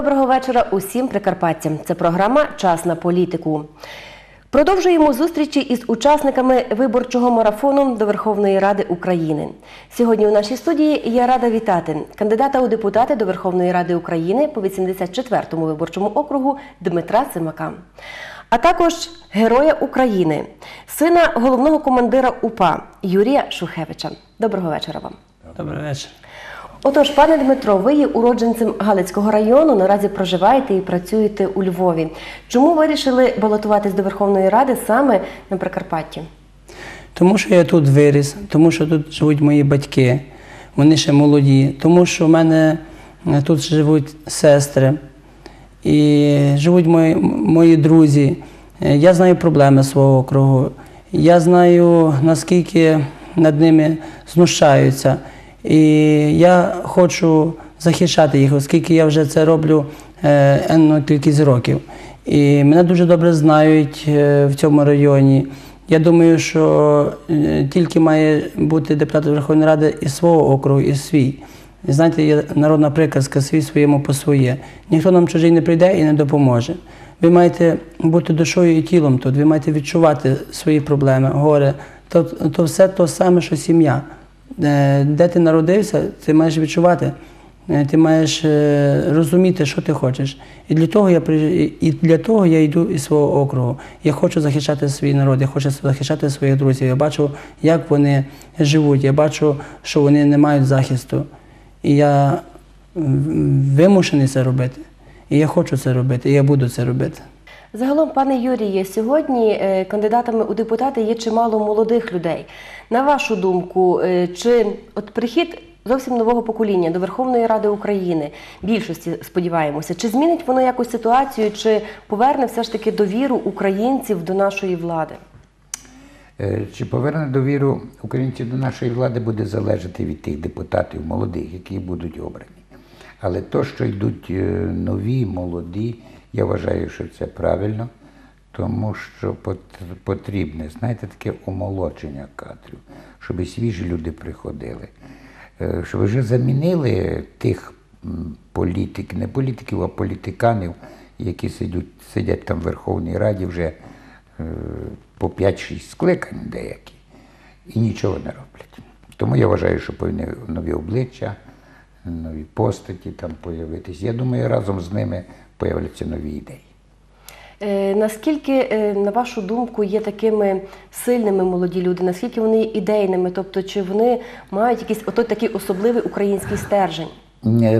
Доброго вечора усім прикарпатцям. Це програма Час на політику. Продовжуємо зустрічі із учасниками виборчого марафону до Верховної Ради України. Сьогодні у нашій студії я рада вітати кандидата у депутати до Верховної Ради України по 84-му виборчому округу Дмитра Цимака, а також Героя України, сина головного командира УПА Юрія Шухевича. Доброго вечора вам. Добрий вечір. Отож, пане Дмитро, ви є уродженцем Галицького району, наразі проживаєте і працюєте у Львові. Чому вирішили балотуватись до Верховної Ради саме на Прикарпатті? Тому що я тут виріс, тому що тут живуть мої батьки, вони ще молоді, тому що в мене е, тут живуть сестри і живуть мої, мої друзі. Е, Я знаю проблеми свого округу. Я знаю, наскільки над ними знущаються. І я хочу захищати їх, оскільки я вже це роблю е, енну кількість років. І мене дуже добре знають е, в цьому районі. Я думаю, що е, тільки має бути депутат Верховної Ради із свого округу, і свій. Знаєте, є народна приказка свій своєму по своє. Ніхто нам чужий не прийде і не допоможе. Ви маєте бути душою і тілом тут, ви маєте відчувати свої проблеми, горе. То, то все те саме, що сім'я. Е, Де ти народився, ти маєш відчувати. Е, Ти маєш е, розуміти, що ти хочеш. І для того я і для того я йду із свого округу. Я хочу захищати свій народ, я хочу захищати своїх друзів. Я бачу, як вони живуть. Я бачу, що вони не мають захисту. І я вимушений це робити. І я хочу це робити, і я буду це робити. Загалом, пане Юріє, сьогодні е, кандидатами у депутати є чимало молодих людей. На вашу думку, е, чи от прихід зовсім нового покоління до Верховної Ради України, більшості сподіваємося, чи змінить воно якусь ситуацію, чи поверне все ж таки довіру українців до нашої влади? Е, Чи поверне довіру українців до нашої влади буде залежати від тих депутатів молодих, які будуть обрані. Але то, що йдуть е, нові, молоді, я вважаю, що це правильно, тому що потрібне, знаєте, таке омолодження кадрів, щоб свіжі люди приходили, Е, щоб вже замінили тих м, політик, не політиків, а політиканів, які сидять, сидять там в Верховній Раді вже е, по 5-6 скликань деякі і нічого не роблять. Тому я вважаю, що повинні нові обличчя, нові постаті там появитись. Я думаю, разом з ними появляться нові ідеї. Е, Наскільки, е, на вашу думку, є такими сильними молоді люди? Наскільки вони ідейними? Тобто, чи вони мають якийсь отой такий особливий український стержень?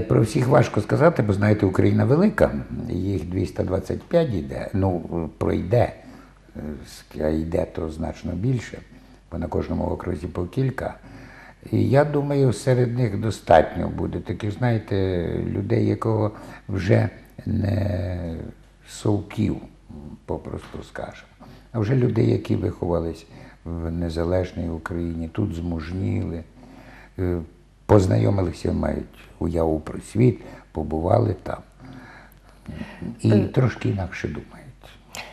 Про всіх важко сказати, бо знаєте, Україна велика, їх 225 йде, ну пройде, Е, а йде то значно більше, бо на кожному окрузі по кілька. І я думаю, серед них достатньо буде таких, знаєте, людей, якого вже не совків, попросту скажемо, а вже людей, які виховались в незалежній Україні, тут змужніли, е, познайомилися, мають уяву про світ, побували там і трошки інакше думають.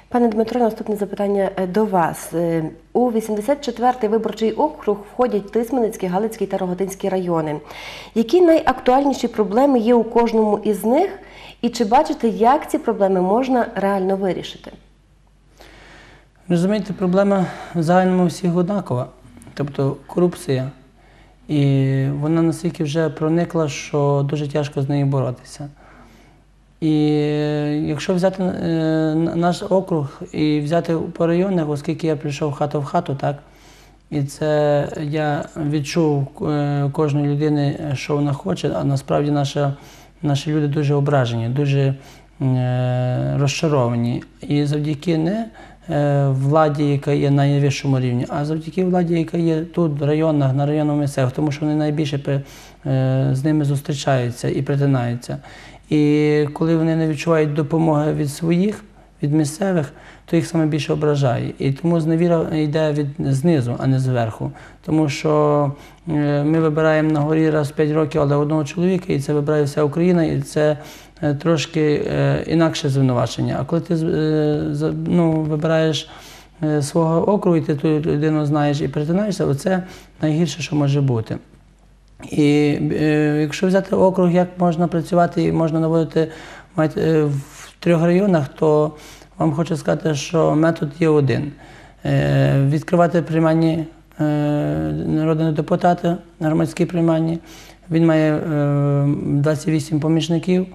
Пане Дмитро, наступне запитання е, до вас. Е, У 84-й виборчий округ входять Тисменецький, Галицький та Рогатинський райони. Які найактуальніші проблеми є у кожному із них? І чи бачите, як ці проблеми можна реально вирішити? Розумієте, проблема в загальному всіх однакова, тобто корупція. І вона настільки вже проникла, що дуже тяжко з нею боротися. І якщо взяти е, наш округ і взяти по районах, оскільки я прийшов хату в хату, так, і це я відчув е, кожної людини, що вона хоче, а насправді наша, наші люди дуже ображені, дуже е, розчаровані. І завдяки не владі, яка є на найвищому рівні, а завдяки владі, яка є тут, в районах, на районному місцях, тому що вони найбільше з ними зустрічаються і притинаються. І коли вони не відчувають допомоги від своїх, від місцевих, то їх саме більше ображає. І тому зневіра йде від знизу, а не зверху. Тому що е, ми вибираємо на горі раз в 5 років, але одного чоловіка, і це вибирає вся Україна, і це е, трошки е, інакше звинувачення. А коли ти ну, вибираєш свого округу, і ти ту людину знаєш і притинаєшся, оце найгірше, що може бути. І е, якщо взяти округ, як можна працювати і можна наводити мають, е, в трьох районах, то вам хочу сказати, що метод є один. Е, Відкривати приймальні е, народного депутата, громадські приймальні. Він має е, 28 помічників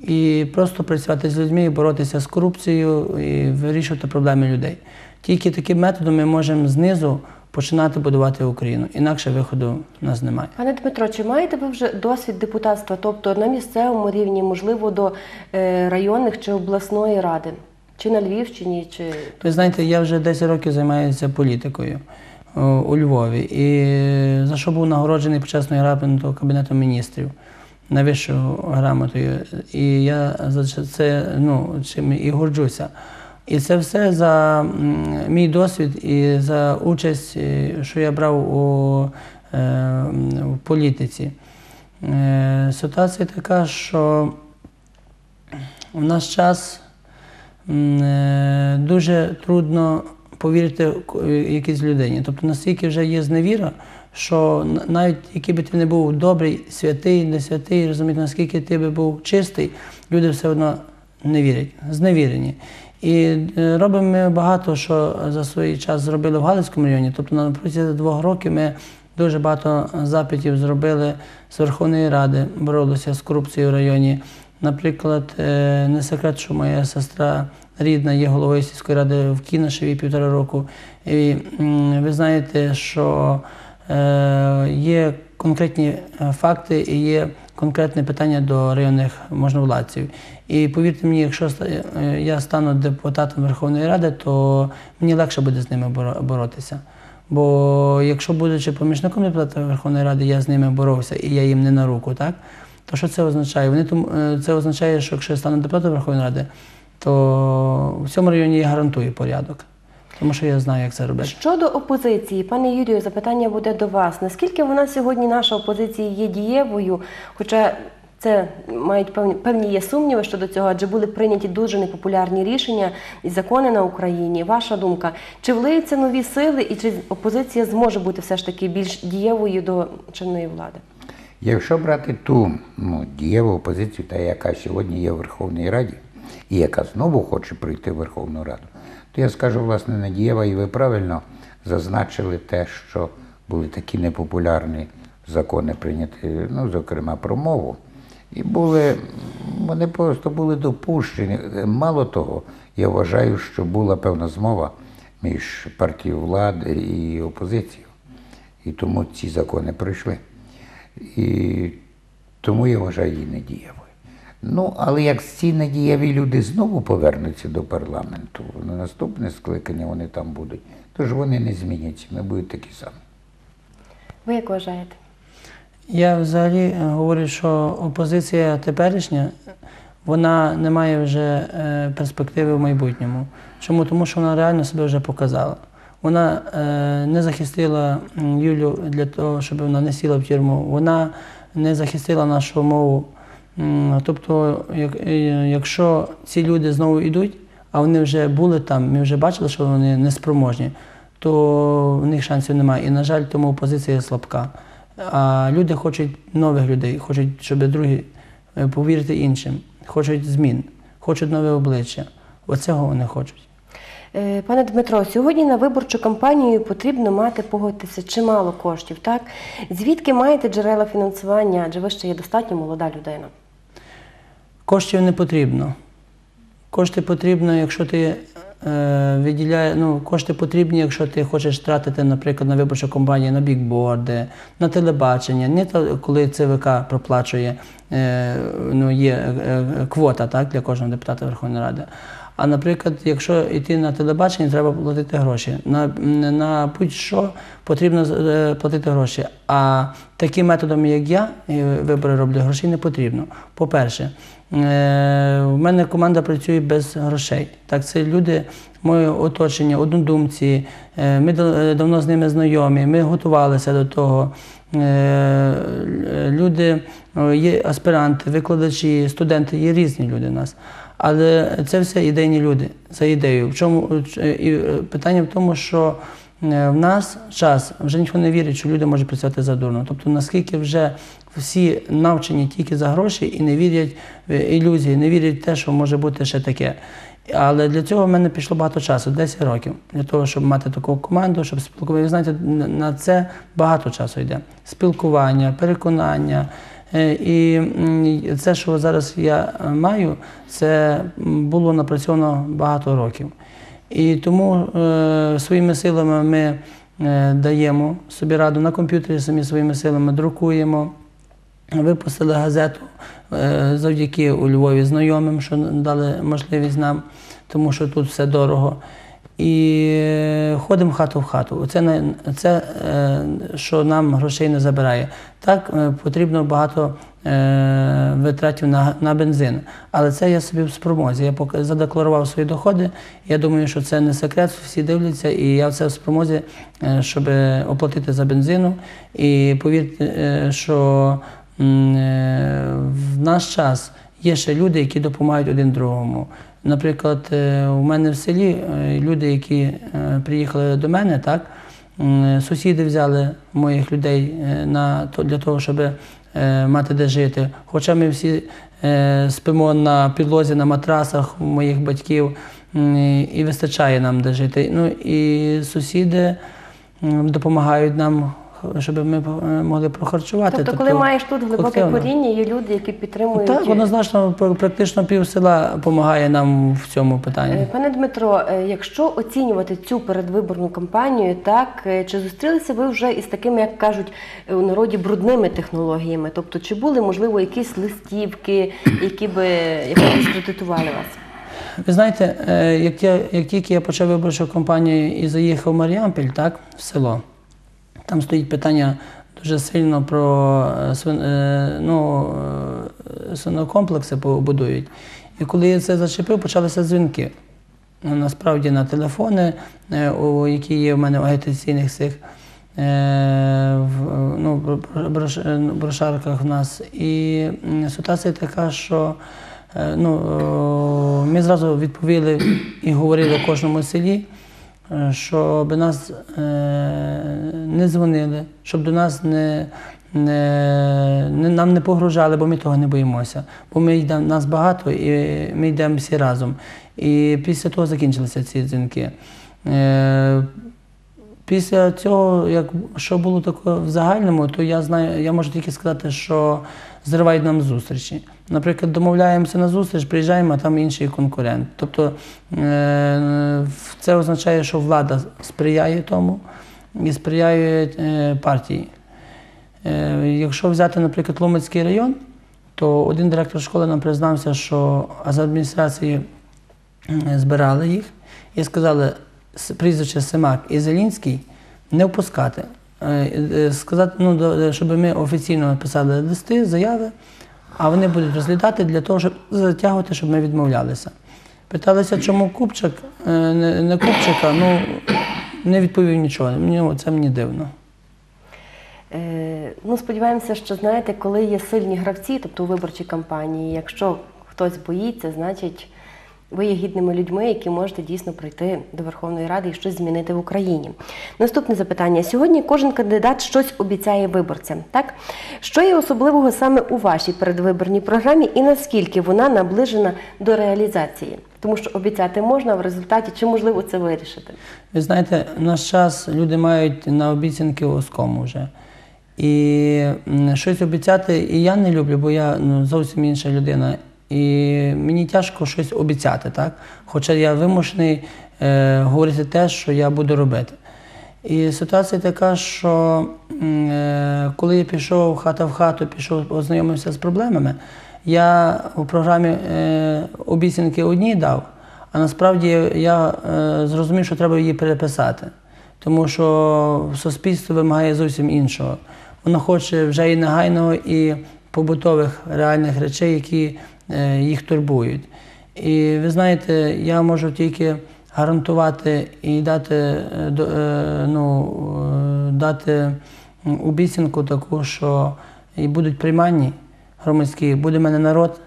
і просто працювати з людьми, боротися з корупцією і вирішувати проблеми людей. Тільки таким методом ми можемо знизу починати будувати Україну. Інакше виходу в нас немає. Пане Дмитро, чи маєте ви вже досвід депутатства, тобто на місцевому рівні, можливо, до е, районних чи обласної ради? Чи на Львівщині, чи Ви знаєте, я вже 10 років займаюся політикою у Львові. І за що був нагороджений почесною грамотою Кабінету міністрів найвищою грамотою. І я за це ну, чим і горджуся. І це все за мій досвід і за участь, е, що я брав у, е, політиці. Е, Ситуація така, що в наш час е, дуже трудно повірити якійсь людині. Тобто настільки вже є зневіра, що навіть який би ти не був добрий, святий, не святий, розумієте, наскільки ти би був чистий, люди все одно не вірять, зневірені. І е, робимо ми багато, що за свій час зробили в Галицькому районі. Тобто на протязі двох років ми дуже багато запитів зробили з Верховної Ради, боролися з корупцією в районі. Наприклад, е, не секрет, що моя сестра рідна є головою сільської ради в Кіношеві півтора року. І ви знаєте, що е, є конкретні е, факти і є конкретне питання до районних можновладців. І повірте мені, якщо е, я стану депутатом Верховної Ради, то мені легше буде з ними боротися. Бо якщо будучи помічником депутата Верховної Ради, я з ними боровся і я їм не на руку, так? То що це означає? Вони е, це означає, що якщо я стану депутатом Верховної Ради, то в цьому районі я гарантую порядок. Тому що я знаю, як це робити. щодо опозиції, пане Юрію, запитання буде до вас. Наскільки вона сьогодні наша опозиція є дієвою? Хоча це мають певні певні є сумніви щодо цього, адже були прийняті дуже непопулярні рішення і закони на Україні. Ваша думка, чи влиються нові сили, і чи опозиція зможе бути все ж таки більш дієвою до чинної влади? Якщо брати ту ну, дієву опозицію, та яка сьогодні є в Верховній Раді, і яка знову хоче прийти в Верховну Раду, то я скажу, власне, не дієва, і ви правильно зазначили те, що були такі непопулярні закони прийняті, ну, зокрема, про мову. І були, вони просто були допущені. Мало того, я вважаю, що була певна змова між партією влади і опозицією. І тому ці закони пройшли. І тому я вважаю її недієвою. Ну, але як ці недієві люди знову повернуться до парламенту, на наступне скликання вони там будуть, тож вони не зміняться, ми будуть такі самі. Ви як вважаєте? Я взагалі е, говорю, що опозиція теперішня вона не має вже е, перспективи в майбутньому. Чому? Тому що вона реально себе вже показала. Вона е, не захистила Юлю для того, щоб вона не сіла в тюрму. Вона не захистила нашу мову. Тобто, е, якщо ці люди знову йдуть, а вони вже були там, ми вже бачили, що вони неспроможні, то в них шансів немає. І, на жаль, тому опозиція слабка. А люди хочуть нових людей, хочуть, щоб другі е, повірити іншим, хочуть змін, хочуть нове обличчя. Оцього вони хочуть. Е, Пане Дмитро, сьогодні на виборчу кампанію потрібно мати погодитися чимало коштів, так? Звідки маєте джерела фінансування? Адже ви ще є достатньо молода людина. Коштів не потрібно. Кошти потрібно, якщо ти е, виділяє, ну, кошти потрібні, якщо ти хочеш тратити, наприклад, на виборчу компанію, на бікборди, на телебачення, не то, коли ЦВК проплачує, е, ну, є е, е, квота так, для кожного депутата Верховної Ради. А наприклад, якщо йти на телебачення, треба платити гроші. На, на будь-що потрібно е, платити гроші. А таким методом, як я, вибори роблю, грошей не потрібно. По-перше, е, в мене команда працює без грошей. Так, це люди, моє оточення, однодумці. Е, Ми дав- давно з ними знайомі, ми готувалися до того. Люди є аспіранти, викладачі, студенти, є різні люди у нас. Але це все ідейні люди за ідею. В чому е, і е, питання в тому, що е, в нас час вже ніхто не вірить, що люди можуть працювати за дурно. Тобто, наскільки вже всі навчені тільки за гроші і не вірять в ілюзії, не вірять в те, що може бути ще таке. Але для цього в мене пішло багато часу, 10 років, для того, щоб мати таку команду, щоб спілкуватися. Знаєте, на- на це багато часу йде. Спілкування, переконання. Е, І це, що зараз я е, маю, це було напрацьовано багато років. І тому е, своїми силами ми даємо собі раду на комп'ютері, самі своїми силами друкуємо. Випустили газету завдяки у Львові знайомим, що дали можливість нам, тому що тут все дорого. І ходимо хату в хату. Це, це що нам грошей не забирає. Так е, потрібно багато е, витратів на, на бензин. Але це я собі в спромозі. Я поки задекларував свої доходи. Я думаю, що це не секрет, всі дивляться, і я це в спромозі, е, щоб оплатити за бензину. І повірте, що в наш час є ще люди, які допомагають один другому. Наприклад, е, у мене в селі е, люди, які е, приїхали до мене, так, сусіди взяли моїх людей на, для того, щоб мати де жити. Хоча ми всі спимо на підлозі, на матрасах моїх батьків, і вистачає нам де жити. Ну, і сусіди допомагають нам, щоб ми е, могли прохарчувати. Тобто, коли маєш тут глибоке колективно. коріння, є люди, які підтримують. Так, однозначно, пр- практично пів села допомагає нам в цьому питанні. Е, Пане Дмитро, е, якщо оцінювати цю передвиборну кампанію, так чи зустрілися ви вже із такими, як кажуть у народі, брудними технологіями? Тобто, чи були можливо якісь листівки, які би б дискредитували вас? Ви знаєте, як, я, як тільки я почав виборчу кампанію і заїхав в Маріампіль, так, в село, там стоїть питання дуже сильно про е, е, ну, е, свинокомплекси побудують. І коли я це зачепив, почалися дзвінки. Ну, Насправді на телефони, які є в мене в агітаційних цих ну, е, брошарках в нас. І ситуація така, що ну, ми зразу відповіли і говорили в кожному селі, щоб нас е, не дзвонили, щоб до нас не, не, нам не погрожали, бо ми того не боїмося. Бо ми йдемо, нас багато і ми йдемо всі разом. І після того закінчилися ці дзвінки. Після цього, як що було таке в загальному, то я знаю, я можу тільки сказати, що зривають нам зустрічі. Наприклад, домовляємося на зустріч, приїжджаємо, а там інший конкурент. Тобто е, це означає, що влада сприяє тому і сприяє е, партії. Е, Якщо взяти, наприклад, Ломицький район, то один директор школи нам признався, що з адміністрації збирали їх і сказали, прізвище Семак і Зелінський не впускати. Е, е, Сказати, ну, щоб ми офіційно писали листи, заяви, а вони будуть розглядати для того, щоб затягувати, щоб ми відмовлялися. Питалися, чому Купчик, е, не Купчика, ну не відповів нічого. Мені це мені дивно. Е, ну, сподіваємося, що знаєте, коли є сильні гравці, тобто у виборчій кампанії, якщо хтось боїться, значить ви є гідними людьми, які можете дійсно прийти до Верховної Ради і щось змінити в Україні. Наступне запитання. Сьогодні кожен кандидат щось обіцяє виборцям. Так? Що є особливого саме у вашій передвиборній програмі і наскільки вона наближена до реалізації? Тому що обіцяти можна, а в результаті чи можливо це вирішити? Ви знаєте, в наш час люди мають на обіцянки оскому вже. І щось обіцяти і я не люблю, бо я ну, зовсім інша людина. І мені тяжко щось обіцяти, так? Хоча я вимушений е, говорити те, що я буду робити. І ситуація така, що е, коли я пішов хата в хату, пішов, ознайомився з проблемами, я у програмі е, обіцянки одні дав, а насправді я е, зрозумів, що треба її переписати. Тому що суспільство вимагає зовсім іншого. Воно хоче вже і негайного, і побутових реальних речей, які їх турбують. І ви знаєте, я можу тільки гарантувати і дати, е, е, ну, е, дати обіцянку таку, що і будуть прийманні громадські, буде в мене народ,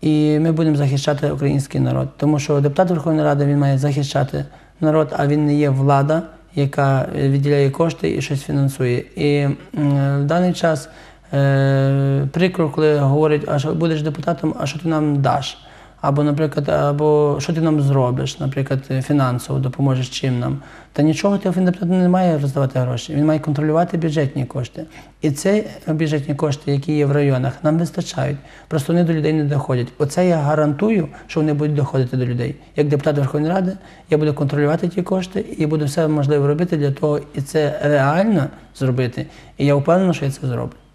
і ми будемо захищати український народ. Тому що депутат Верховної Ради він має захищати народ, а він не є влада, яка е, виділяє кошти і щось фінансує. І в даний час е, прикро, коли говорять, а що будеш депутатом, а що ти нам даш? Або, наприклад, або що ти нам зробиш, наприклад, фінансово допоможеш чим нам. Та нічого ти депутат не має роздавати гроші. Він має контролювати бюджетні кошти. І ці бюджетні кошти, які є в районах, нам вистачають. Просто вони до людей не доходять. Оце я гарантую, що вони будуть доходити до людей. Як депутат Верховної Ради, я буду контролювати ті кошти і буду все можливе робити для того, і це реально зробити. І я впевнений, що я це зроблю.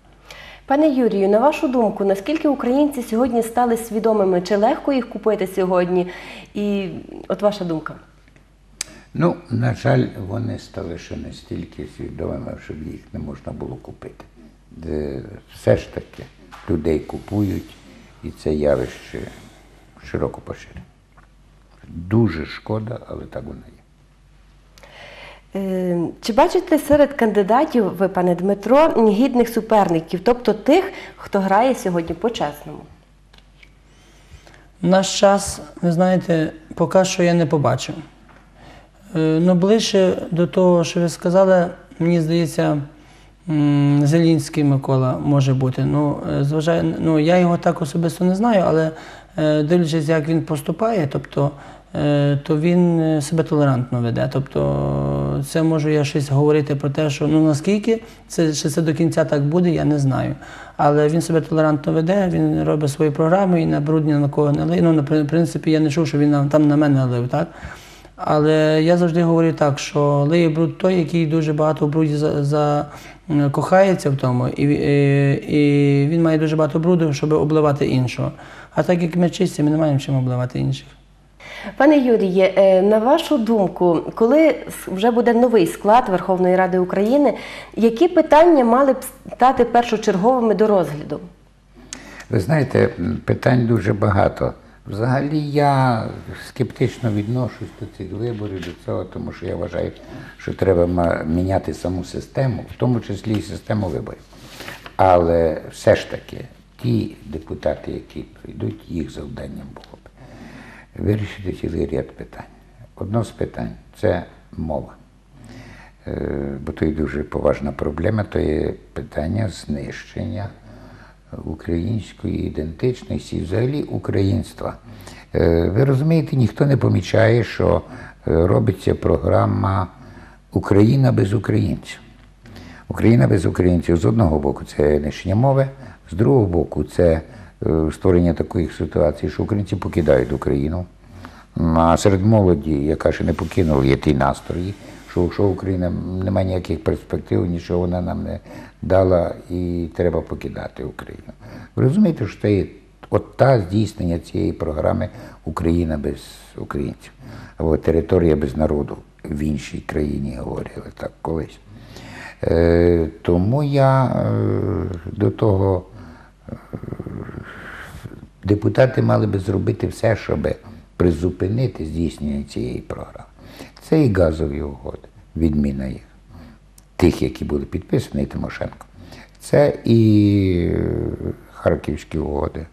Пане Юрію, на вашу думку, наскільки українці сьогодні стали свідомими? Чи легко їх купити сьогодні? І от ваша думка. Ну, на жаль, вони стали ще не стільки свідомими, щоб їх не можна було купити. Все ж таки людей купують, і це явище широко поширене. Дуже шкода, але так воно є. Е, Чи бачите серед кандидатів ви, пане Дмитро, гідних суперників, тобто тих, хто грає сьогодні по-чесному? Наш час, ви знаєте, поки що я не побачив. Е, Ну, ближче до того, що ви сказали, мені здається, Зелінський Микола може бути. Ну, е, зважаю, ну, я його так особисто не знаю, але е, дивлячись, як він поступає, тобто, то він е, себе толерантно веде. Тобто, це можу я щось говорити про те, що ну наскільки це, чи це до кінця так буде, я не знаю. Але він себе толерантно веде, він робить свої програми і на брудні на кого не лиє. Ну, на принципі, я не чув, що він там на мене лив, так? Але я завжди говорю так, що лиє бруд той, який дуже багато в бруді за, за, кохається в тому, і, і, і він має дуже багато бруду, щоб обливати іншого. А так як ми чисті, ми не маємо чим обливати інших. Пане Юріє, е, на вашу думку, коли вже буде новий склад Верховної Ради України, які питання мали б стати першочерговими до розгляду? Ви знаєте, питань дуже багато. Взагалі я скептично відношусь до цих виборів, до цього, тому що я вважаю, що треба міняти саму систему, в тому числі і систему виборів. Але все ж таки, ті депутати, які прийдуть, їх завданням було вирішити цілий ряд питань. Одно з питань це мова. Е, Бо то є дуже поважна проблема, то є питання знищення української ідентичності взагалі українства. Е, Ви розумієте, ніхто не помічає, що е, робиться програма Україна без українців. Україна без українців з одного боку це нищення мови, з другого боку, це створення таких ситуацій, що українці покидають Україну. А серед молоді, яка ще не покинула, є ті настрої, що якщо Україна не має ніяких перспектив, нічого вона нам не дала і треба покидати Україну. Ви розумієте, що це є от та здійснення цієї програми Україна без українців або територія без народу в іншій країні говорили так колись. Е, тому я е, до того е, депутати мали би зробити все, щоб призупинити здійснення цієї програми. Це і газові угоди, відміна їх, тих, які були підписані Тимошенко. Це і е, харківські угоди.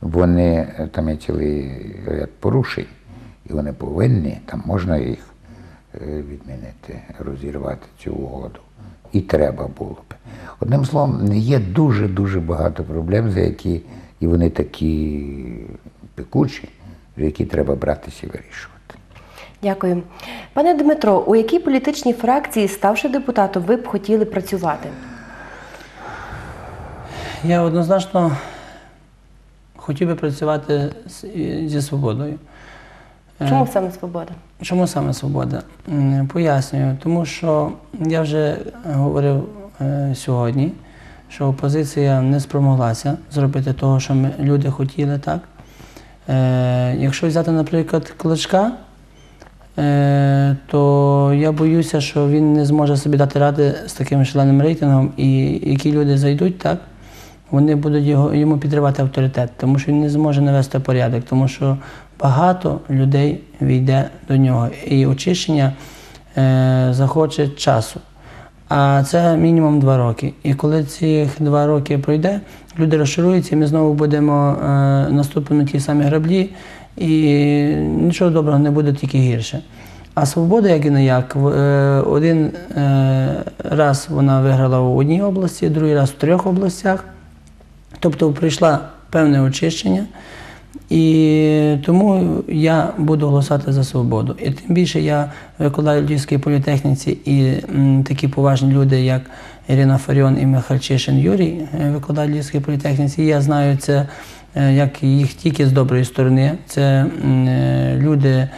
Вони е, там є цілий ряд порушень, і вони повинні, там можна їх е, відмінити, розірвати цю угоду. І треба було б. Одним словом, є дуже-дуже багато проблем, за які і вони такі пекучі, які треба братися і вирішувати. Дякую. Пане Дмитро, у якій політичній фракції, ставши депутатом, ви б хотіли працювати? Я однозначно хотів би працювати зі свободою. Е, Чому саме свобода? Чому саме свобода? Пояснюю, тому що я вже говорив е, сьогодні, що опозиція не спромоглася зробити того, що ми, люди хотіли, так? Е, якщо взяти, наприклад, кличка, е, то я боюся, що він не зможе собі дати ради з таким шаленим рейтингом, і які люди зайдуть, так? Вони будуть його, йому підривати авторитет, тому що він не зможе навести порядок, тому що багато людей війде до нього. І очищення е, захоче часу. А це мінімум два роки. І коли ці два роки пройде, люди розшируються, ми знову будемо е, наступити на ті самі граблі, і нічого доброго не буде, тільки гірше. А свобода, як і не як, е, один е, раз вона виграла в одній області, другий раз в трьох областях. Тобто прийшла певне очищення, і тому я буду голосувати за свободу. І тим більше я викладаю Львівській політехніці і такі поважні люди, як Ірина Фаріон і Михальчишин Юрій, е, викладають Львівській політехніці. І я знаю це е, як їх тільки з доброї сторони. Це е, люди.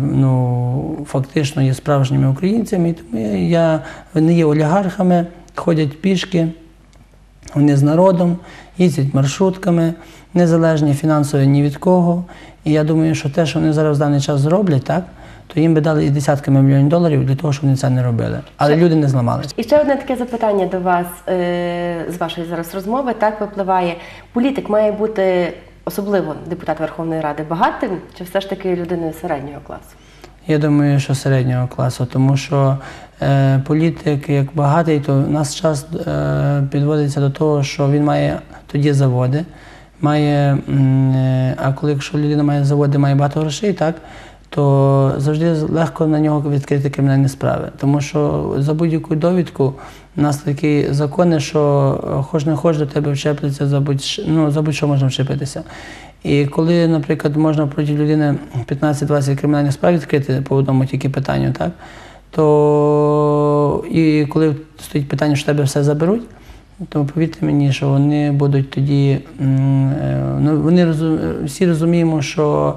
Ну, фактично є справжніми українцями, і тому я, вони є олігархами, ходять пішки, вони з народом, їздять маршрутками, незалежні фінансово ні від кого. І я думаю, що те, що вони зараз в даний час зроблять, так, то їм би дали і десятками мільйонів доларів для того, щоб вони це не робили. Але люди не зламалися. І ще одне таке запитання до вас е, з вашої зараз розмови. Так випливає, політик має бути особливо депутат Верховної Ради багатим, чи все ж таки людиною середнього класу? Я думаю, що середнього класу, тому що е, політик як багатий, то в нас час е, підводиться до того, що він має тоді заводи, має, е, а коли якщо людина має заводи, має багато грошей, так, то завжди легко на нього відкрити кримінальні справи. Тому що за будь-яку довідку у нас такі закони, що хоч не хоч до тебе вчепляться, за будь, ну, будь-що можна вчепитися. І коли, наприклад, можна проти людини 15-20 кримінальних справ відкрити по одному тільки питанню, так, то і коли стоїть питання, що тебе все заберуть, то повірте мені, що вони будуть тоді, е, ну, вони розум, всі розуміємо, що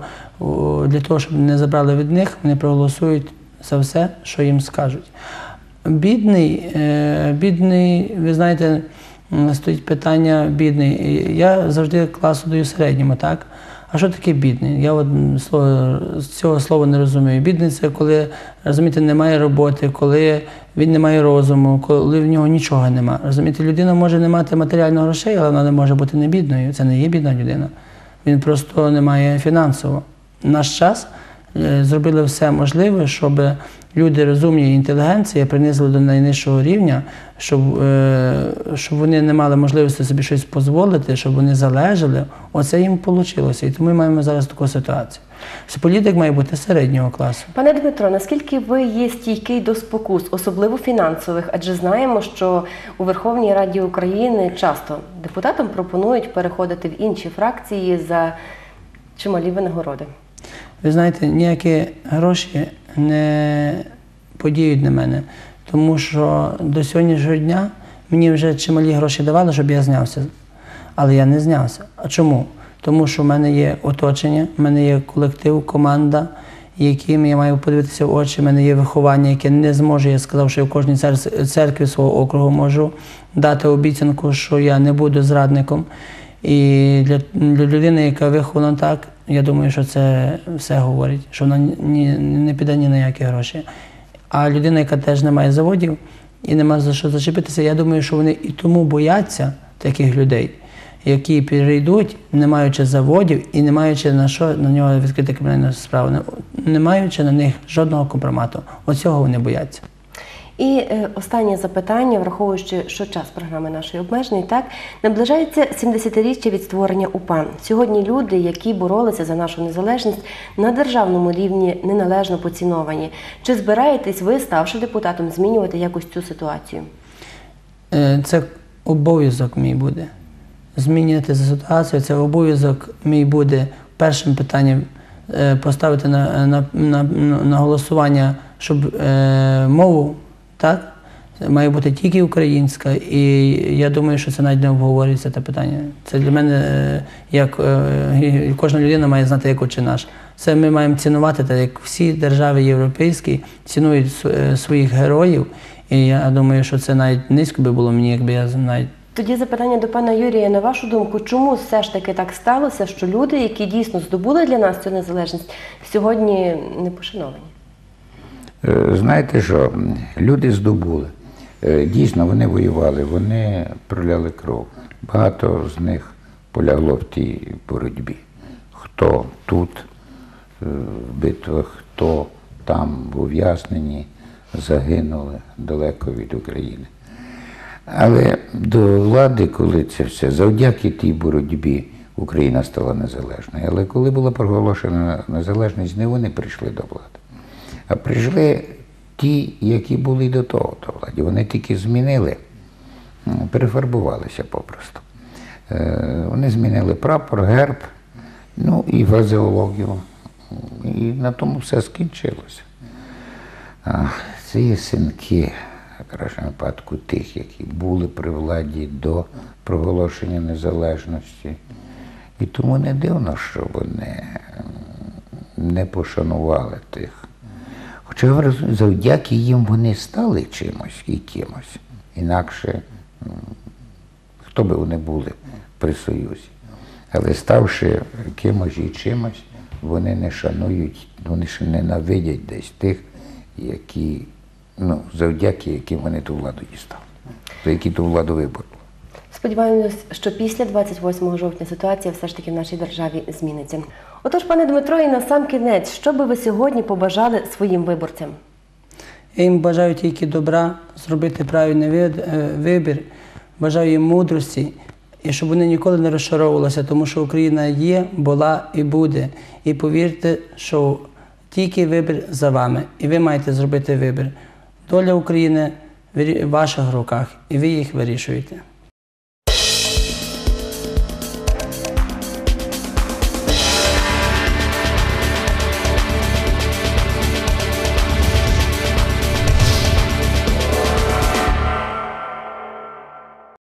для того, щоб не забрали від них, вони проголосують за все, що їм скажуть. Бідний, е, бідний, ви знаєте, стоїть питання бідний. Я завжди класу даю середньому, так? А що таке бідний? Я от слово, цього слова не розумію. Бідний це коли, розумієте, немає роботи, коли він не має розуму, коли в нього нічого нема. Розумієте, людина може не мати матеріально грошей, але вона не може бути не бідною. Це не є бідна людина. Він просто не має фінансово. Наш час е, зробили все можливе, щоб люди розумні і інтелігенція принесли до найнижчого рівня, щоб, е, щоб вони не мали можливості собі щось дозволити, щоб вони залежали. Оце їм вийшло. І тому ми маємо зараз таку ситуацію. Політик має бути середнього класу. Пане Дмитро, наскільки ви є стійкий до спокус, особливо фінансових? Адже знаємо, що у Верховній Раді України часто депутатам пропонують переходити в інші фракції за чималі винагороди. Ви знаєте, ніякі гроші не подіють на мене, тому що до сьогоднішнього дня мені вже чималі гроші давали, щоб я знявся. Але я не знявся. А чому? Тому що в мене є оточення, в мене є колектив, команда, яким я маю подивитися в очі, в мене є виховання, яке не зможу. Я сказав, що я в кожній церкві свого округу можу дати обіцянку, що я не буду зрадником. І для, для людини, яка вихована так, я думаю, що це все говорить, що вона ні, не піде ні на які гроші. А людина, яка теж не має заводів і не має за що зачепитися, я думаю, що вони і тому бояться таких людей, які перейдуть, не маючи заводів і не маючи на що на нього відкрити кримінальну справу, не маючи на них жодного компромату. Оцього вони бояться. І е, останнє запитання, враховуючи, що час програми нашої обмежений, так наближається 70-річчя від створення УПА. Сьогодні люди, які боролися за нашу незалежність, на державному рівні неналежно поціновані. Чи збираєтесь ви, ставши депутатом, змінювати якось цю ситуацію? Е, Це обов'язок мій буде. Змінювати ситуацію, це обов'язок мій буде першим питанням е, поставити на, на, на, на голосування, щоб е, мову, так, має бути тільки українська. І я думаю, що це навіть не обговорюється те питання. Це для мене, е, як е, кожна людина має знати, як отче наш. Це ми маємо цінувати, так як всі держави європейські цінують е, своїх героїв. І я думаю, що це навіть низько би було мені, якби я навіть Тоді запитання до пана Юрія. На вашу думку, чому все ж таки так сталося, що люди, які дійсно здобули для нас цю незалежність, сьогодні не пошановані? Е, Знаєте що, люди здобули. Е, Дійсно, вони воювали, вони проляли кров. Багато з них полягло в тій боротьбі. Хто тут е, в битвах, хто там в ув'язненні загинули далеко від України. Але до влади, коли це все, завдяки тій боротьбі Україна стала незалежною. Але коли була проголошена незалежність, не вони прийшли до влади. А прийшли ті, які були до того до владі. Вони тільки змінили, перефарбувалися попросту. Е, Вони змінили прапор, герб, ну і фразеологію. І на тому все скінчилося. А, Це є синки, в кращому випадку, тих, які були при владі до проголошення незалежності. І тому не дивно, що вони не пошанували тих. Хоча завдяки їм вони стали чимось і кимось. Інакше хто би вони були при Союзі. Але ставши кимось і чимось, вони не шанують, вони ще ненавидять десь тих, які, ну, завдяки яким вони ту владу дістали, за які ту владу виборли. Сподіваємось, що після 28 жовтня ситуація все ж таки в нашій державі зміниться. Отож, пане Дмитро, і на сам кінець, що би ви сьогодні побажали своїм виборцям? Я їм бажаю тільки добра, зробити правильний е, вибір, бажаю їм мудрості, і щоб вони ніколи не розчаровувалися, тому що Україна є, була і буде. І повірте, що тільки вибір за вами, і ви маєте зробити вибір. Доля України в ваших руках, і ви їх вирішуєте.